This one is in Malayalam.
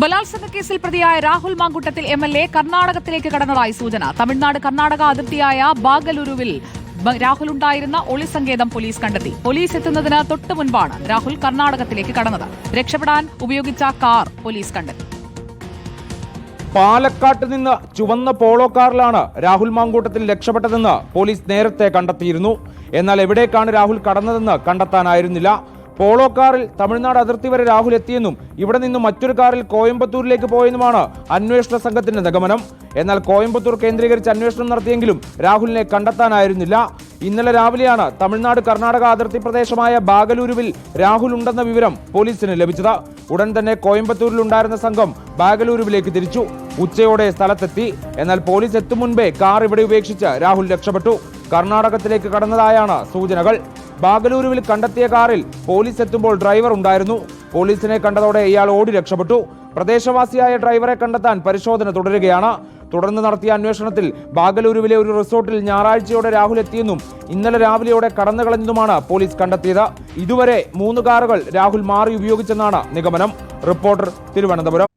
ബലാത്സംഗ കേസിൽ പ്രതിയായ Rahul Mankoottathil M L A കർണാടകത്തിലേക്ക് കടന്നതായി സൂചന. തമിഴ്നാട് കർണാടക അതിർത്തിയായ ബാഗലൂരുവിൽ രാഹുൽ ഉണ്ടായിരുന്ന ഒളി സങ്കേതം പോലീസ് കണ്ടെത്തി. പോലീസ് എത്തുന്നതിന് തൊട്ടു മുൻപാണ് രാഹുൽ കർണാടകത്തിലേക്ക് കടന്നത്. രക്ഷപ്പെടാൻ ഉപയോഗിച്ച കാർ പോലീസ് കണ്ടെത്തി. പാലക്കാട്ട് നിന്ന് ചുവന്ന പോളോ കാറിലാണ് രാഹുൽ മാങ്കൂട്ടത്തിൽ രക്ഷപ്പെട്ടതെന്ന് പോലീസ് നേരത്തെ കണ്ടെത്തിയിരുന്നു. എന്നാൽ എവിടേക്കാണ് രാഹുൽ കടന്നതെന്ന് കണ്ടെത്താനായിരുന്നില്ല. പോളോ കാറിൽ തമിഴ്നാട് അതിർത്തി വരെ രാഹുൽ എത്തിയെന്നും ഇവിടെ നിന്നും മറ്റൊരു കാറിൽ കോയമ്പത്തൂരിലേക്ക് പോയെന്നുമാണ് അന്വേഷണ സംഘത്തിന്റെ നിഗമനം. എന്നാൽ കോയമ്പത്തൂർ കേന്ദ്രീകരിച്ച് അന്വേഷണം നടത്തിയെങ്കിലും രാഹുലിനെ കണ്ടെത്താനായിരുന്നില്ല. ഇന്നലെ രാവിലെയാണ് തമിഴ്നാട് കർണാടക അതിർത്തി പ്രദേശമായ ബാഗലൂരുവിൽ രാഹുൽ ഉണ്ടെന്ന വിവരം പോലീസിന് ലഭിച്ചത്. ഉടൻ തന്നെ കോയമ്പത്തൂരിൽ ഉണ്ടായിരുന്ന സംഘം ബാഗലൂരുവിലേക്ക് തിരിച്ചു. ഉച്ചയോടെ സ്ഥലത്തെത്തി. എന്നാൽ പോലീസ് എത്തും മുൻപേ കാർ ഇവിടെ ഉപേക്ഷിച്ച് രാഹുൽ രക്ഷപ്പെട്ടു. കർണാടകത്തിലേക്ക് കടന്നതായാണ് സൂചനകൾ. ബാഗലൂരുവിൽ കണ്ടെത്തിയ കാറിൽ പോലീസ് എത്തുമ്പോൾ ഡ്രൈവർ ഉണ്ടായിരുന്നു. പോലീസിനെ കണ്ടതോടെ ഇയാൾ ഓടി രക്ഷപ്പെട്ടു. പ്രദേശവാസിയായ ഡ്രൈവറെ കണ്ടെത്താൻ പരിശോധന തുടരുകയാണ്. തുടർന്ന് നടത്തിയ അന്വേഷണത്തിൽ ബാഗലൂരുവിലെ ഒരു റിസോർട്ടിൽ ഞായറാഴ്ചയോടെ രാഹുൽ എത്തിയെന്നും ഇന്നലെ രാവിലെയോടെ കടന്നുകളഞ്ഞതുമാണ് പോലീസ് കണ്ടെത്തിയത്. ഇതുവരെ മൂന്ന് കാറുകൾ രാഹുൽ മാറി ഉപയോഗിച്ചെന്നാണ് നിഗമനം. റിപ്പോർട്ടർ തിരുവനന്തപുരം.